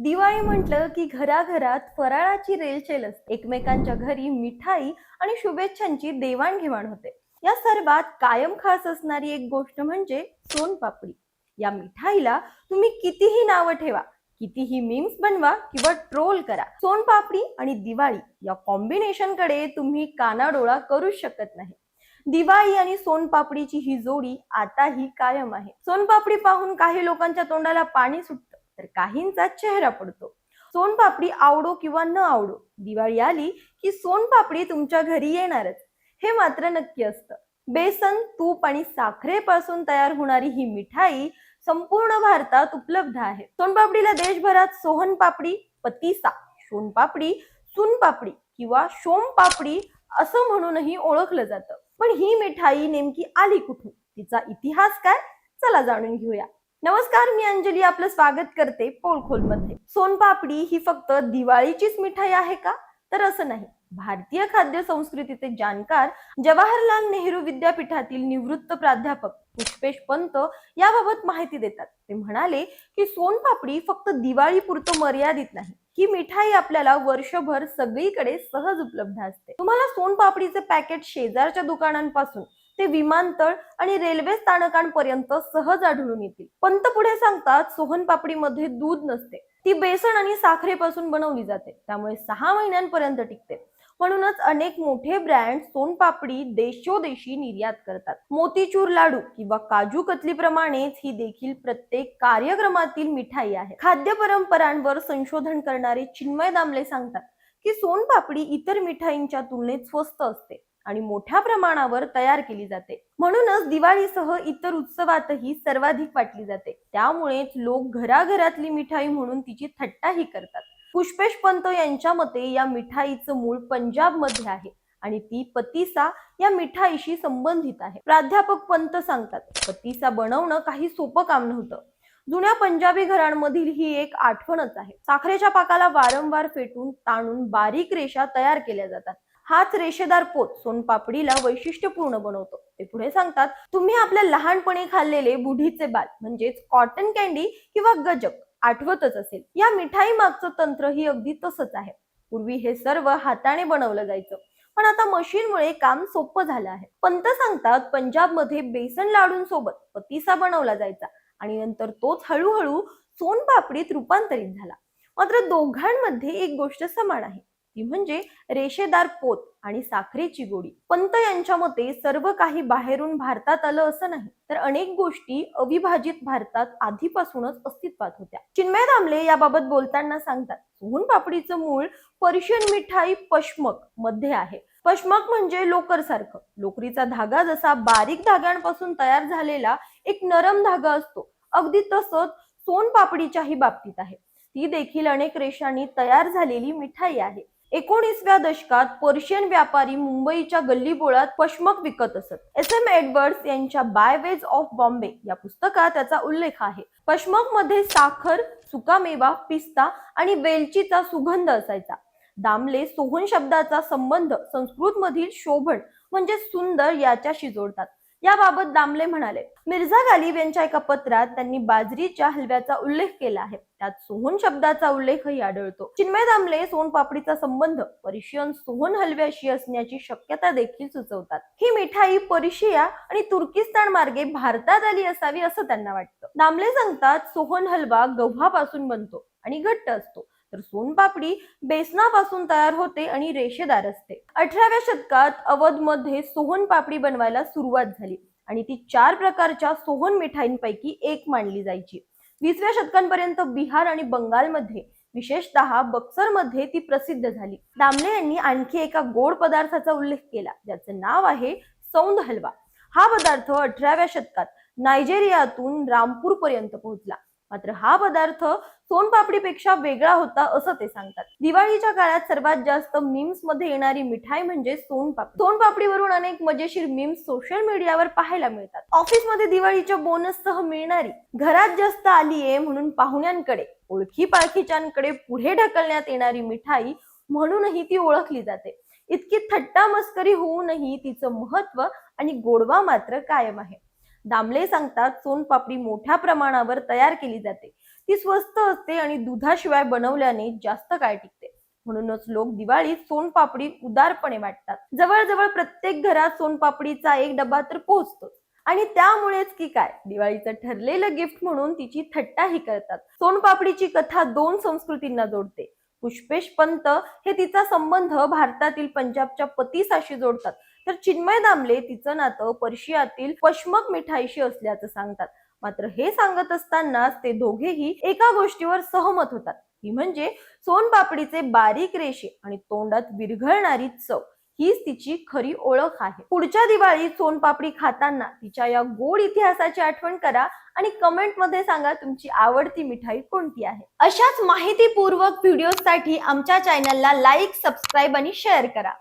दिवाळी म्हटलं की घराघरात फराळाची रेलचेल असते. एकमेकांच्या घरी मिठाई आणि शुभेच्छांची देवाणघेवाण होते. या सर्वात कायम खास असणारी एक गोष्ट म्हणजे सोनपापडी. या मिठाईला तुम्ही कितीही नावं ठेवा कितीही मीम्स बनवा किंवा ट्रोल करा सोनपापडी आणि दिवाळी या कॉम्बिनेशनकडे तुम्ही कानाडोळा करूच शकत नाही. दिवाळी आणि सोनपापडीची ही जोडी आताही कायम आहे. सोनपापडी पाहून काही लोकांच्या तोंडाला पाणी सुटतं. तर काहींचा चेहरा पडतो. सोनपापडी आवडो किंवा न आवडो दिवाळी आली की सोनपापडी तुमच्या घरी येणारच. हे मात्र नक्की असतं. बेसन तूप आणि साखरेपासून तयार होणारी ही मिठाई संपूर्ण भारतात उपलब्ध आहे. सोनपापडीला देशभरात सोहनपापडी पतिसा सोनपापडी सुनपापडी किंवा शोमपापडी असं म्हणूनही ओळखलं जातं. पण ही मिठाई नेमकी आली कुठून? तिचा इतिहास काय? चला जाणून घेऊया. नमस्कार मी अंजली आपलं स्वागत करते पोलखोलमध्ये सोनपापडी ही फक्त दिवाळीचीच मिठाई आहे का? तर असं नाही. भारतीय खाद्य संस्कृतीचे जाणकार जवाहरलाल नेहरू विद्यापीठातील निवृत्त प्राध्यापक पुष्पेश पंत याबाबत माहिती देतात. ते म्हणाले की सोनपापडी फक्त दिवाळी पुरतं मर्यादित नाही. ही मिठाई आपल्याला वर्षभर सगळीकडे सहज उपलब्ध असते. तुम्हाला सोनपापडीचे पॅकेट शेजारच्या दुकानांपासून ते विमानतळ आणि रेल्वे स्थानकांपर्यंत सहज आढळून येतील. पंत पुढे सांगतात सोहनपापडीमध्ये दूध नसते. ती बेसन आणि साखरेपासून बनवली जाते. त्यामुळे सहा महिन्यांपर्यंत टिकते. म्हणूनच अनेक मोठे ब्रँड सोनपापडी देशोदेशी निर्यात करतात. मोतीचूर लाडू किंवा काजू कतली प्रमाणेच ही देखील प्रत्येक कार्यक्रमातील मिठाई आहे. खाद्य परंपरांवर संशोधन करणारे चिन्मय दामले सांगतात की सोनपापडी इतर मिठाईंच्या तुलनेत स्वस्त असते. आणि मोठ्या प्रमाणावर तयार केली जाते. म्हणूनच दिवाळीसह इतर उत्सवातही सर्वाधिक वाटली जाते. त्यामुळेच लोक घराघरातली मिठाई म्हणून तिची थट्टाही करतात. पुष्पेश पंत यांच्या मते या मिठाईचं मूळ पंजाबमध्ये आहे आणि ती पतीसा या मिठाईशी संबंधित आहे. प्राध्यापक पंत सांगतात पतीसा बनवणं काही सोपं काम नव्हतं. जुन्या पंजाबी घरांमधील ही एक आठवणच आहे. साखरेच्या पाकाला वारंवार फेटून ताणून बारीक रेषा तयार केल्या जातात. हाच रेषेदार पोत सोनपापडीला वैशिष्ट्यपूर्ण बनवतो. ते पुढे सांगतात तुम्ही आपल्या लहानपणी खाल्लेले बुढीचे बाल म्हणजेच कॉटन कॅन्डी किंवा गजक आठवतच असेल. या मिठाई मागचं तंत्र ही अगदी तसंच आहे. पूर्वी हे सर्व हाताने बनवलं जायचं. पण आता मशीनमुळे काम सोपं झालं आहे. पंत सांगतात पंजाबमध्ये बेसन लाडूंसोबत पतिसा बनवला जायचा आणि नंतर तोच हळूहळू सोनपापडीत रूपांतरित झाला. मात्र दोघांमध्ये एक गोष्ट समान आहे. ती म्हणजे रेषेदार पोत आणि साखरेची गोडी. पंत यांच्या मते सर्व काही बाहेरून भारतात आलं असं नाही तर अनेक गोष्टी अविभाजित भारतात आधीपासूनच अस्तित्वात होत्या. चिन्मय दामले याबाबत बोलताना सांगतात सोहन पापडीचं मूळ पर्शियन मिठाई पश्मकमध्ये आहे. पश्मक म्हणजे लोकर सारखं. लोकरीचा धागा जसा बारीक धाग्यांपासून तयार झालेला एक नरम धागा असतो अगदी तसंच सोनपापडीच्याही बाबतीत आहे. ती देखील अनेक रेषांनी तयार झालेली मिठाई आहे. एकोणीसव्या दशकात पर्शियन व्यापारी मुंबईच्या गल्लीबोळात पश्मक विकत असत. एस एम एडवर्ड्स यांच्या बायवेज ऑफ बॉम्बे या पुस्तकात त्याचा उल्लेख आहे. पश्मकमध्ये साखर सुकामेवा पिस्ता आणि वेलचीचा सुगंध असायचा. दामले सोहन शब्दाचा संबंध संस्कृत मधील शोभन म्हणजे सुंदर याच्याशी जोडतात. याबाबत दामले म्हणाले मिर्झा गालिब यांच्या एका पत्रात त्यांनी बाजरीच्या हलव्याचा उल्लेख केला आहे. त्यात सोहन शब्दाचा उल्लेखही आढळतो. चिन्मय दामले सोनपापडीचा संबंध परिशियन सोहन हलव्याशी असण्याची शक्यता देखील सुचवतात. ही मिठाई परिशिया आणि तुर्किस्तान मार्गे भारतात आली असावी असं त्यांना वाटतं. दामले सांगतात सोहन हलवा गव्हापासून बनतो आणि घट्ट असतो. तर सोनपापडी बेसनापासून तयार होते आणि रेषेदार असते. अठराव्या शतकात अवधमध्ये सोहन पापडी बनवायला सुरुवात झाली आणि ती चार प्रकारच्या सोहन मिठाईंपैकी एक मानली जायची. वीसव्या शतकांपर्यंत बिहार आणि बंगालमध्ये विशेषतः बक्सरमध्ये ती प्रसिद्ध झाली. दामले यांनी आणखी एका गोड पदार्थाचा उल्लेख केला ज्याचं नाव आहे सौंद हलवा. हा पदार्थ अठराव्या शतकात नायजेरियातून रामपूर पर्यंत पोहोचला. मात्र हा पदार्थ सोनपापडीपेक्षा वेगळा होता असं ते सांगतात. दिवाळीच्या काळात सर्वात जास्त मीम्समध्ये येणारी मिठाई म्हणजे सोनपापडी. सोनपापडीवरून अनेक मजेशीर मीम्स सोशल मीडियावर पाहायला मिळतात. ऑफिसमध्ये दिवाळीच्या बोनससह मिळणारी घरात जास्त आलीये म्हणून पाहुण्यांकडे ओळखी पाळखीच्यांकडे पुढे ढकलण्यात येणारी मिठाई म्हणूनही ती ओळखली जाते. इतकी थट्टा मस्करी होऊनही तिचं महत्त्व आणि गोडवा मात्र कायम आहे. दामले सांगतात सोनपापडी मोठ्या प्रमाणावर तयार केली जाते. ती स्वस्त असते आणि दुधाशिवाय बनवल्याने जास्त काळ टिकते. म्हणूनच लोक दिवाळीत सोनपापडी उदारपणे वाटतात. जवळजवळ प्रत्येक घरात सोनपापडीचा एक डबा तर पोहोचतो आणि त्यामुळेच की काय? दिवाळीचं ठरलेलं गिफ्ट म्हणून तिची थट्टाही करतात. सोनपापडीची कथा दोन संस्कृतींना जोडते. पुष्पेश पंत हे तिचा संबंध भारतातील पंजाबच्या पतीसाशी जोडतात. तर चिन्मय दामले तिचं नातं पर्शियातील पश्मक मिठाईशी असल्याचं सांगतात. मात्र हे सांगत असतानाच ते दोघेही एका गोष्टीवर सहमत होतात. ती म्हणजे सोनपापडीचे बारीक रेषे आणि तोंडात विरघळणारी चव. हीच तिची खरी ओळख आहे. पुढच्या दिवाळीत सोनपापडी खाताना तिच्या या गोड इतिहासाची आठवण करा आणि कमेंटमध्ये सांगा तुमची आवडती मिठाई कोणती आहे. अशाच माहितीपूर्वक व्हिडिओसाठी आमच्या चॅनलला लाईक सबस्क्राईब आणि शेअर करा.